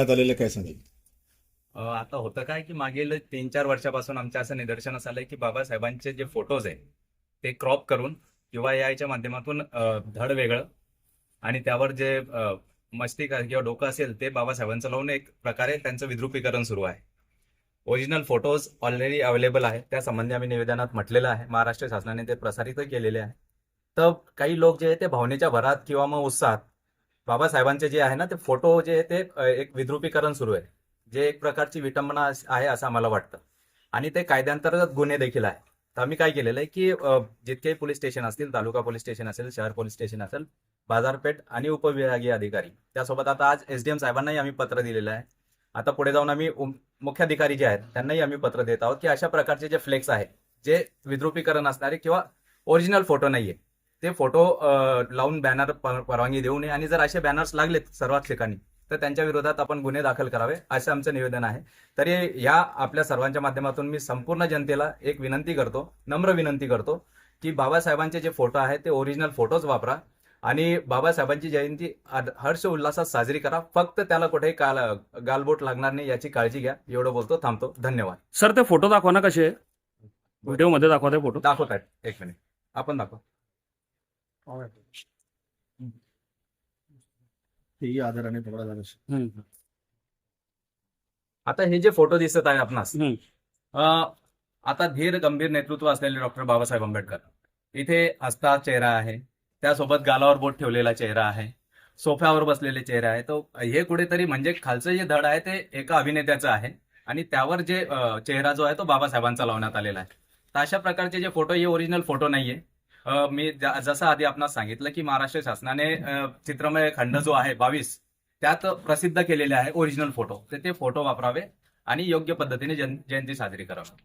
करण्यात आलेलं काय सांगेल? आता होतं काय की मागील तीन चार वर्षापासून आमच्या असं निदर्शनास आलंय की बाबासाहेबांचे जे फोटोज आहे ते क्रॉप करून किंवा याच्या माध्यमातून धड वेगळं आणि त्यावर जे अ, किंवा डोकं असेल ते बाबासाहेबांचं लावून एक प्रकारे त्यांचं विद्रुपीकरण सुरू आहे. ओरिजिनल फोटोज ऑलरेडी अवेलेबल आहे त्या संबंधी आम्ही निवेदनात म्हटलेलं आहे. महाराष्ट्र शासनाने ते प्रसारित केलेले आहे. तर काही लोक जे आहे ते भावनेच्या भरात किंवा मग उत्साहात बाबासाहेबांचे जे आहे ना ते फोटो जे आहे ते एक विद्रुपीकरण सुरू आहे. जे एक प्रकारची विटंबना आहे असं आम्हाला वाटतं. आणि ते कायद्यांतर्गत गुन्हे देखील आहे. तर आम्ही काय केलेलं आहे की जितके पोलीस स्टेशन असतील तालुका पोलीस स्टेशन असेल शहर पोलीस स्टेशन असेल बाजारपेठ आणि उपविभागीय अधिकारी त्यासोबत आता आज एसडीएम साहेबांनाही आम्ही पत्र दिलेलं आहे. आता पुढे जाऊन आम्ही मुख्याधिकारी जे आहेत त्यांनाही आम्ही पत्र देत आहोत की अशा प्रकारचे जे फ्लेक्स आहेत जे विद्रुपीकरण असणारे किंवा ओरिजिनल फोटो नाहीये ते फोटो लावून बॅनर परवानगी देऊ नये. आणि जर असे बॅनर्स लागलेत सर्वच ठिकाणी तर त्यांच्या विरोधात आपण गुन्हे दाखल करावे असं आमचं निवेदन आहे. तरी या आपल्या सर्वांच्या माध्यमातून मी संपूर्ण जनतेला एक विनंती करतो नम्र विनंती करतो की बाबासाहेबांचे जे फोटो आहेत ते ओरिजिनल फोटोज वापरा. आणि बाबासाहेबांची जयंती हर्ष उल्हासात साजरी करा. फक्त त्याला कुठेही काल गालबोट लागणार नाही याची काळजी घ्या. एवढं बोलतो थांबतो. धन्यवाद. सर ते फोटो दाखवा ना कसे? व्हिडिओमध्ये दाखवा ते फोटो. दाखवत आहेत एक मिनिट. आपण दाखव. तेही आदराने झालं आता हे जे फोटो दिसत आहे आपणास. अ, आता धीर गंभीर नेतृत्व असलेले डॉक्टर बाबासाहेब आंबेडकर. इथे हसता चेहरा आहे त्यासोबत गालावर बोट ठेवलेला चेहरा आहे सोफ्यावर बसलेले चेहरा आहे. तो हे कुठेतरी म्हणजे खालचं जे धड आहे ते एका अभिनेत्याचं आहे आणि त्यावर जे अ, चेहरा जो आहे तो बाबासाहेबांचा लावण्यात आलेला आहे. तर अशा प्रकारचे जे फोटो हे ओरिजिनल फोटो नाहीये. मी जसं आधी आपणास सांगितलं की महाराष्ट्र शासनाने चित्रमय खंड जो आहे बावीस त्यात प्रसिद्ध केलेले आहे ओरिजिनल फोटो तर ते फोटो वापरावे आणि योग्य पद्धतीने जयंती साजरी करावी.